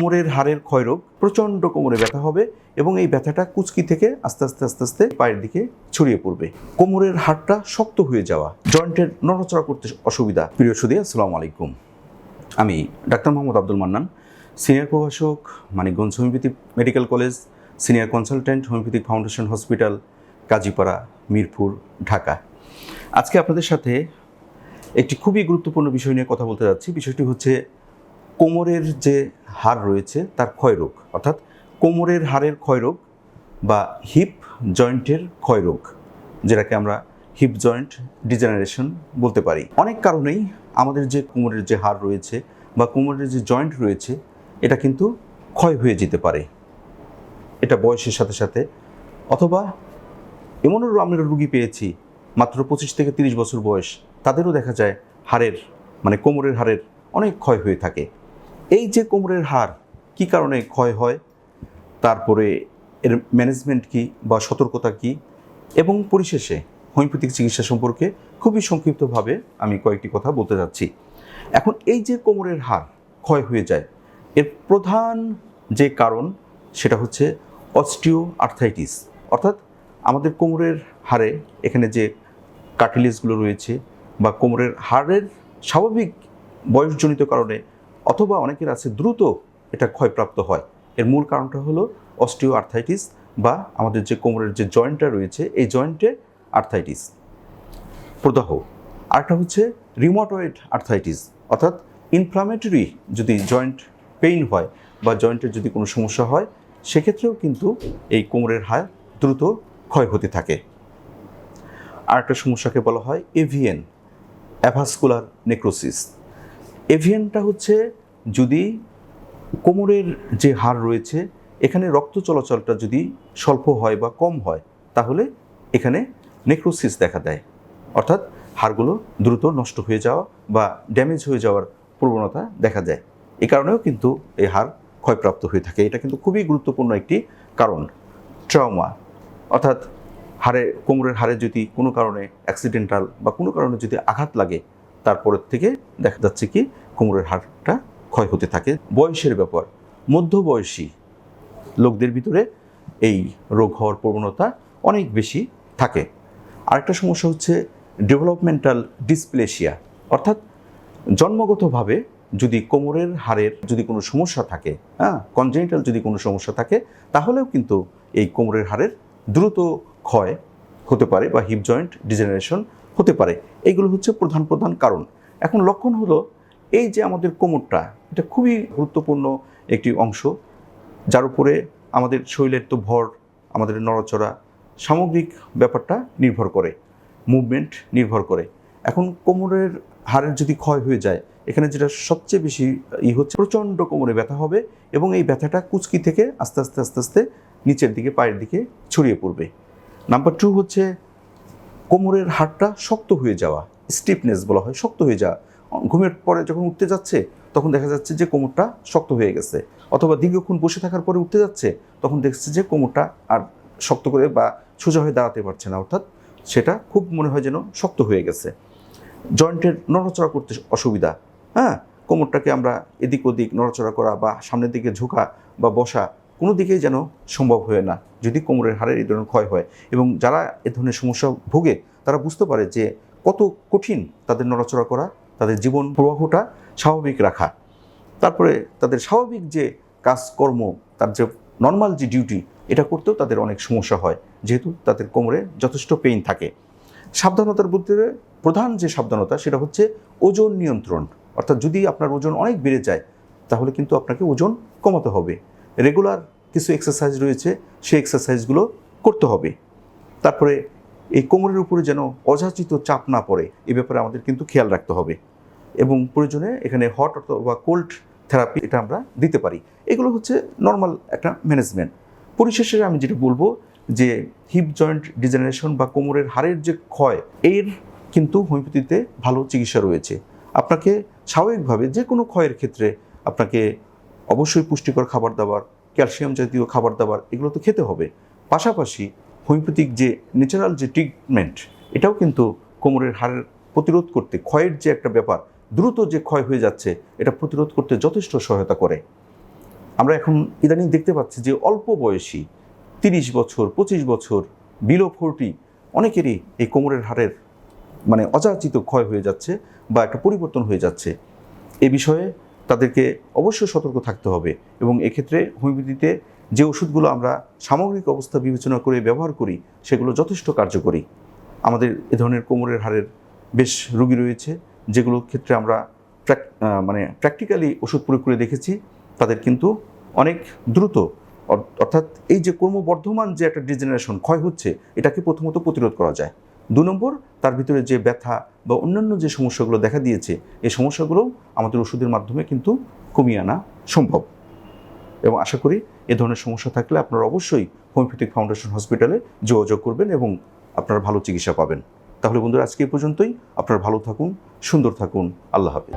কোমরের হাড়ের ক্ষয়রোগ প্রচণ্ড কোমরে ব্যথা হবে এবং এই ব্যথাটা কুচকি থেকে আস্তে আস্তে আস্তে আস্তে পায়ের দিকে ছড়িয়ে পড়বে। কোমরের হাড়টা শক্ত হয়ে যাওয়া, জয়েন্টের নড়াচড়া করতে অসুবিধা। প্রিয় সুদী, আসসালামু আলাইকুম। আমি ডাক্তার মোহাম্মদ আব্দুল মান্নান, সিনিয়র প্রভাষক, Manikganj homeopathic medical college, senior consultant homeopathic foundation hospital, Kazipara, Mirpur, Dhaka. আজকে আপনাদের সাথে একটি খুবই গুরুত্বপূর্ণ বিষয় নিয়ে কথা বলতে যাচ্ছি। বিষয়টি হচ্ছে কোমরের যে হাড় রয়েছে তার ক্ষয়রোগ, অর্থাৎ কোমরের হাড়ের ক্ষয়রোগ বা হিপ জয়েন্টের ক্ষয়রোগ, যেটাকে আমরা হিপ জয়েন্ট ডিজেনারেশন বলতে পারি। অনেক কারণেই আমাদের যে কোমরের যে হাড় রয়েছে বা কোমরের যে জয়েন্ট রয়েছে, এটা কিন্তু ক্ষয় হয়ে যেতে পারে। এটা বয়সের সাথে সাথে। অথবা এমনও আমরা রুগী পেয়েছি, মাত্র পঁচিশ থেকে তিরিশ বছর বয়স, তাদেরও দেখা যায় হাড়ের মানে কোমরের হাড়ের অনেক ক্ষয় হয়ে থাকে। এই যে কোমরের হাড়, কী কারণে ক্ষয় হয়? তারপরে এর ম্যানেজমেন্ট কী বা সতর্কতা কী? এবং পরিশেষে হোমিওপ্যাথিক চিকিৎসা সম্পর্কে খুবই সংক্ষিপ্তভাবে আমি কয়েকটি কথা বলতে যাচ্ছি। এখন এই যে কোমরের হার ক্ষয় হয়ে যায়, এর প্রধান যে কারণ সেটা হচ্ছে অস্টিও আর্থাইটিস অর্থাৎ আমাদের কোমরের হাড়ে এখানে যে কার্টিলেজগুলো রয়েছে বা কোমরের হাড়ের স্বাভাবিক বয়সজনিত কারণে অথবা অনেকের আছে দ্রুত এটা ক্ষয়প্রাপ্ত হয়। এর মূল কারণটা হলো অস্টিও আর্থাইটিস বা আমাদের যে কোমরের যে জয়েন্টটা রয়েছে, এই জয়েন্টে আর্থাইটিস। প্রদাহ। আরেকটা হচ্ছে রিমোটয়েড আর্থাইটিস, অর্থাৎ ইনফ্লামেটরি যদি জয়েন্ট পেইন হয় বা জয়েন্টের যদি কোনো সমস্যা হয়, সেক্ষেত্রেও কিন্তু এই কোমরের হাড় দ্রুত ক্ষয় হতে থাকে। আরেকটা সমস্যাকে বলা হয় এভিএন অ্যাভাসকুলার নেক্রোসিস এভিএনটা হচ্ছে যদি কোমরের যে হাড় রয়েছে, এখানে রক্ত চলাচলটা যদি স্বল্প হয় বা কম হয়, তাহলে এখানে নেক্রোসিস দেখা দেয়। অর্থাৎ হাড়গুলো দ্রুত নষ্ট হয়ে যাওয়া বা ড্যামেজ হয়ে যাওয়ার প্রবণতা দেখা যায় এ কারণেও কিন্তু এই হাড় ক্ষয়প্রাপ্ত হয়ে থাকে। এটা কিন্তু খুবই গুরুত্বপূর্ণ একটি কারণ। ট্রাউমা, অর্থাৎ হাড়ে, কোমরের হাড়ে যদি কোনো কারণে অ্যাক্সিডেন্টাল বা কোনো কারণে যদি আঘাত লাগে, তারপরের থেকে দেখা যাচ্ছে কি, কোমরের হাড়টা ক্ষয় হতে থাকে। বয়সের ব্যাপার। মধ্যবয়সী লোকদের ভিতরে এই রোগ হওয়ার প্রবণতা অনেক বেশি থাকে। আরেকটা সমস্যা হচ্ছে ডেভেলপমেন্টাল ডিসপ্লেশিয়া অর্থাৎ জন্মগতভাবে যদি কোমরের হাড়ের যদি কোনো সমস্যা থাকে হ্যাঁ কনজেনিটাল যদি কোনো সমস্যা থাকে, তাহলেও কিন্তু এই কোমরের হাড়ের দ্রুত ক্ষয় হতে পারে বা হিপ জয়েন্ট ডিজেনারেশন হতে পারে। এইগুলো হচ্ছে প্রধান প্রধান কারণ। এখন লক্ষণ হলো এই যে আমাদের কোমরটা, এটা খুবই গুরুত্বপূর্ণ একটি অংশ, যার উপরে আমাদের শরীরের তো ভর, আমাদের নড়াচড়া, সামগ্রিক ব্যাপারটা নির্ভর করে মুভমেন্ট নির্ভর করে। এখন কোমরের হাড়ের যদি ক্ষয় হয়ে যায়, এখানে যেটা সবচেয়ে বেশি ই হচ্ছে প্রচণ্ড কোমরে ব্যথা হবে এবং এই ব্যথাটা কুচকি থেকে আস্তে আস্তে আস্তে আস্তে নিচের দিকে, পায়ের দিকে ছড়িয়ে পড়বে। নাম্বার টু হচ্ছে কোমরের হাড়টা শক্ত হয়ে যাওয়া স্টিফনেস বলা হয়, শক্ত হয়ে যাওয়া। ঘুমের পরে যখন উঠতে যাচ্ছে, তখন দেখা যাচ্ছে যে কোমরটা শক্ত হয়ে গেছে। অথবা দীর্ঘক্ষণ বসে থাকার পরে উঠতে যাচ্ছে, তখন দেখছে যে কোমরটা আর শক্ত করে বা সোজা হয়ে দাঁড়াতে পারছে না। অর্থাৎ সেটা খুব মনে হয় যেন শক্ত হয়ে গেছে। জয়েন্টের নড়াচড়া করতে অসুবিধা হ্যাঁ? কোমরটাকে আমরা এদিক ওদিক নড়াচড়া করা বা সামনের দিকে ঝোঁকা বা বসা কোনো দিকেই যেন সম্ভব হয় না। যদি কোমরের হাড়ের এই ধরনের ক্ষয় হয় এবং যারা এ ধরনের সমস্যা ভোগে, তারা বুঝতে পারে যে কত কঠিন তাদের নড়াচড়া করা তাদের জীবন প্রবাহটা স্বাভাবিক রাখা। তারপরে তাদের স্বাভাবিক যে কাজকর্ম, তার যে নর্মাল যে ডিউটি এটা করতেও তাদের অনেক সমস্যা হয়। যেহেতু তাদের কোমরে যথেষ্ট পেইন থাকে। সাবধানতার মধ্যে প্রধান যে সাবধানতা, সেটা হচ্ছে ওজন নিয়ন্ত্রণ। অর্থাৎ যদি আপনার ওজন অনেক বেড়ে যায়, তাহলে কিন্তু আপনাকে ওজন কমাতে হবে। রেগুলার কিছু এক্সারসাইজ রয়েছে, সেই এক্সারসাইজগুলো করতে হবে। তারপরে এই কোমরের উপরে যেন অযাচিত চাপ না পড়ে, এ ব্যাপারে আমাদের কিন্তু খেয়াল রাখতে হবে। এবং প্রয়োজনে এখানে হট অথবা কোল্ড থেরাপি এটা আমরা দিতে পারি। এগুলো হচ্ছে নর্মাল একটা ম্যানেজমেন্ট পরিশেষে আমি যেটা বলব যে হিপ জয়েন্ট ডিজেনারেশন বা কোমরের হাড়ের যে ক্ষয়, এর কিন্তু হোমিওপ্যাথিতে ভালো চিকিৎসা রয়েছে। আপনাকে স্বাভাবিকভাবে যে কোনো ক্ষয়ের ক্ষেত্রে আপনাকে অবশ্যই পুষ্টিকর খাবার দাবার ক্যালসিয়াম জাতীয় খাবার দাবার, এগুলো তো খেতে হবে। পাশাপাশি হোমিওপ্যাথিক যে ন্যাচারাল যে ট্রিটমেন্ট, এটাও কিন্তু কোমরের হাড়ের প্রতিরোধ করতে, ক্ষয়ের যে একটা ব্যাপার, দ্রুত যে ক্ষয় হয়ে যাচ্ছে, এটা প্রতিরোধ করতে যথেষ্ট সহায়তা করে। আমরা এখন ইদানিং দেখতে পাচ্ছি যে অল্প বয়সী, তিরিশ বছর, পঁচিশ বছর বিলো ফোরটি অনেকেরই এই কোমরের হাড়ের মানে অযাচিত ক্ষয় হয়ে যাচ্ছে বা একটা পরিবর্তন হয়ে যাচ্ছে। এ বিষয়ে তাদেরকে অবশ্যই সতর্ক থাকতে হবে এবং এক্ষেত্রে হোমিওপ্যাথিতে যে ওষুধগুলো আমরা সামগ্রিক অবস্থা বিবেচনা করে ব্যবহার করি, সেগুলো যথেষ্ট কার্যকরী। আমাদের এ ধরনের কোমরের হাড়ের বেশ রোগী রয়েছে যেগুলোর ক্ষেত্রে আমরা মানে প্র্যাকটিক্যালি ওষুধ প্রয়োগ করে দেখেছি, তাদের কিন্তু অনেক দ্রুত অর্থাৎ এই যে ক্রমবর্ধমান যে একটা ডিজেনারেশন ক্ষয় হচ্ছে, এটাকে প্রথমত প্রতিরোধ করা যায়। দু নম্বর, তার ভিতরে যে ব্যথা বা অন্যান্য যে সমস্যাগুলো দেখা দিয়েছে, এই সমস্যাগুলো আমাদের ওষুধের মাধ্যমে কিন্তু কমিয়ে আনা সম্ভব। এবং আশা করি এ ধরনের সমস্যা থাকলে আপনারা অবশ্যই হোমিওপ্যাথিক ফাউন্ডেশন হসপিটালে যোগাযোগ করবেন এবং আপনারা ভালো চিকিৎসা পাবেন। তাহলে বন্ধুরা, আজকে পর্যন্তই। আপনারা ভালো থাকুন, সুন্দর থাকুন। আল্লাহ হাফিজ।